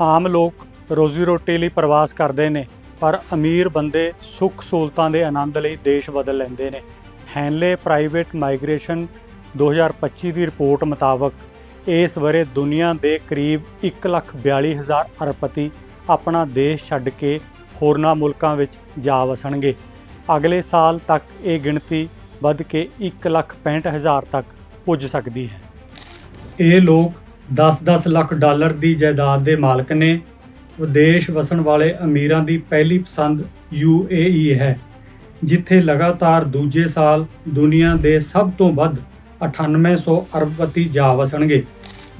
ਆਮ ਲੋਕ ਰੋਜ਼ੀ ਰੋਟੀ ਲਈ ਪ੍ਰਵਾਸ ਕਰਦੇ ਨੇ, ਪਰ ਅਮੀਰ ਬੰਦੇ ਸੁੱਖ ਸਹੂਲਤਾਂ ਦੇ ਆਨੰਦ ਲਈ ਦੇਸ਼ ਬਦਲ ਲੈਂਦੇ ਨੇ। ਹੈਨਲੇ ਪ੍ਰਾਈਵੇਟ ਮਾਈਗ੍ਰੇਸ਼ਨ 2025 ਦੀ ਰਿਪੋਰਟ ਮੁਤਾਬਕ, ਇਸ ਵਰੇ ਦੁਨੀਆ ਦੇ ਕਰੀਬ 142000 ਅਰਬਪਤੀ ਆਪਣਾ ਦੇਸ਼ ਛੱਡ ਕੇ ਹੋਰਨਾਂ ਮੁਲਕਾਂ ਵਿੱਚ ਜਾ ਵਸਣਗੇ। ਅਗਲੇ ਸਾਲ ਤੱਕ ਇਹ ਗਿਣਤੀ ਵੱਧ ਕੇ 165000 ਤੱਕ ਪੁੱਜ ਸਕਦੀ ਹੈ। ਇਹ ਲੋਕ 10-10 ਲੱਖ ਡਾਲਰ ਦੀ ਜਾਇਦਾਦ ਦੇ ਮਾਲਕ ਨੇ ਵਿਦੇਸ਼ ਵਸਣ ਵਾਲੇ ਅਮੀਰਾਂ ਦੀ ਪਹਿਲੀ ਪਸੰਦ UAE ਹੈ, ਜਿੱਥੇ ਲਗਾਤਾਰ ਦੂਜੇ ਸਾਲ ਦੁਨੀਆ ਦੇ ਸਭ ਤੋਂ ਵੱਧ 9800 ਅਰਬਪਤੀ ਜਾ ਵਸਣਗੇ।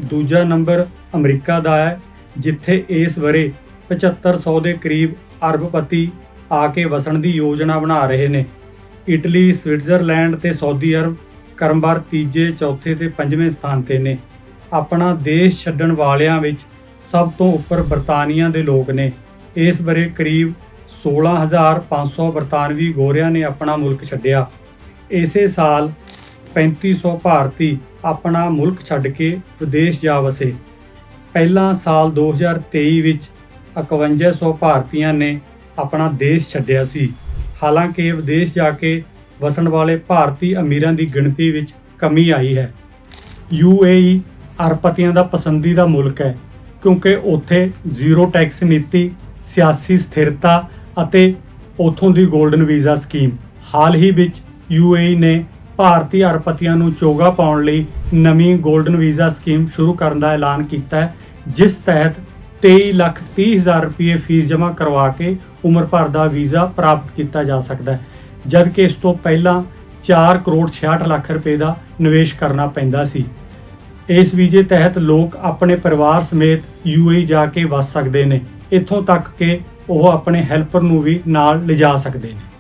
ਦੂਜਾ ਨੰਬਰ ਅਮਰੀਕਾ ਦਾ ਹੈ, ਜਿੱਥੇ ਇਸ ਵਰੇ 7500 ਦੇ ਕਰੀਬ ਅਰਬਪਤੀ ਆ ਕੇ ਵਸਣ ਦੀ ਯੋਜਨਾ ਬਣਾ ਰਹੇ ਨੇ। ਇਟਲੀ, ਸਵਿਟਜ਼ਰਲੈਂਡ ਤੇ ਸਾਊਦੀ ਅਰਬ ਕਰਮਵਾਰ ਤੀਜੇ, ਚੌਥੇ ਤੇ ਪੰਜਵੇਂ ਸਥਾਨ ਤੇ ਨੇ। ਆਪਣਾ ਦੇਸ਼ ਛੱਡਣ ਵਾਲਿਆਂ ਵਿੱਚ ਸਭ ਤੋਂ ਉੱਪਰ ਬਰਤਾਨੀਆ ਦੇ ਲੋਕ ਨੇ। ਇਸ ਬਰੇ ਕਰੀਬ 16500 ਬਰਤਾਨਵੀ ਗੋਰਿਆਂ ਨੇ ਆਪਣਾ ਮੁਲਕ ਛੱਡਿਆ। ਇਸੇ ਸਾਲ 3500 ਭਾਰਤੀ ਆਪਣਾ ਮੁਲਕ ਛੱਡ ਕੇ ਵਿਦੇਸ਼ ਜਾ ਵਸੇ। ਪਹਿਲਾਂ ਸਾਲ 2023 ਵਿੱਚ 5100 ਭਾਰਤੀਆਂ ਨੇ ਆਪਣਾ ਦੇਸ਼ ਛੱਡਿਆ ਸੀ। ਹਾਲਾਂਕਿ ਵਿਦੇਸ਼ ਜਾ ਕੇ ਵਸਣ ਵਾਲੇ ਭਾਰਤੀ ਅਮੀਰਾਂ ਦੀ ਗਿਣਤੀ ਵਿੱਚ ਕਮੀ ਆਈ ਹੈ। UAE ਅਰਬਪਤੀਆਂ ਦਾ ਪਸੰਦੀਦਾ ਮੁਲਕ ਹੈ, ਕਿਉਂਕਿ ਉੱਥੇ ਜ਼ੀਰੋ ਟੈਕਸ ਨੀਤੀ, ਸਿਆਸੀ ਸਥਿਰਤਾ ਅਤੇ ਉਥੋਂ ਦੀ 골ਡਨ ਵੀਜ਼ਾ ਸਕੀਮ। ਹਾਲ ਹੀ ਵਿੱਚ UAE ਨੇ ਭਾਰਤੀ ਅਰਬਪਤੀਆਂ ਨੂੰ ਚੋਗਾ ਪਾਉਣ ਲਈ ਨਵੀਂ 골ਡਨ ਵੀਜ਼ਾ ਸਕੀਮ ਸ਼ੁਰੂ ਕਰਨ ਦਾ ਐਲਾਨ ਕੀਤਾ ਹੈ, ਜਿਸ ਤਹਿਤ 23 ਲੱਖ 30 ਹਜ਼ਾਰ ਰੁਪਏ ਫੀਸ ਜਮ੍ਹਾਂ ਕਰਵਾ ਕੇ ਉਮਰ ਭਰ ਦਾ ਵੀਜ਼ਾ ਪ੍ਰਾਪਤ ਕੀਤਾ ਜਾ ਸਕਦਾ ਹੈ ਜਦ ਇਸ ਤੋਂ ਪਹਿਲਾਂ 4 ਕਰੋੜ 66 ਲੱਖ ਰੁਪਏ ਦਾ ਨਿਵੇਸ਼ ਕਰਨਾ ਪੈਂਦਾ ਸੀ। ਇਸ ਵੀਜ਼ੇ ਤਹਿਤ ਲੋਕ ਆਪਣੇ ਪਰਿਵਾਰ ਸਮੇਤ UAE ਜਾ ਕੇ ਵੱਸ ਸਕਦੇ ਨੇ, ਇੱਥੋਂ ਤੱਕ ਕਿ ਉਹ ਆਪਣੇ ਹੈਲਪਰ ਨੂੰ ਵੀ ਨਾਲ ਲਿਜਾ ਸਕਦੇ ਨੇ।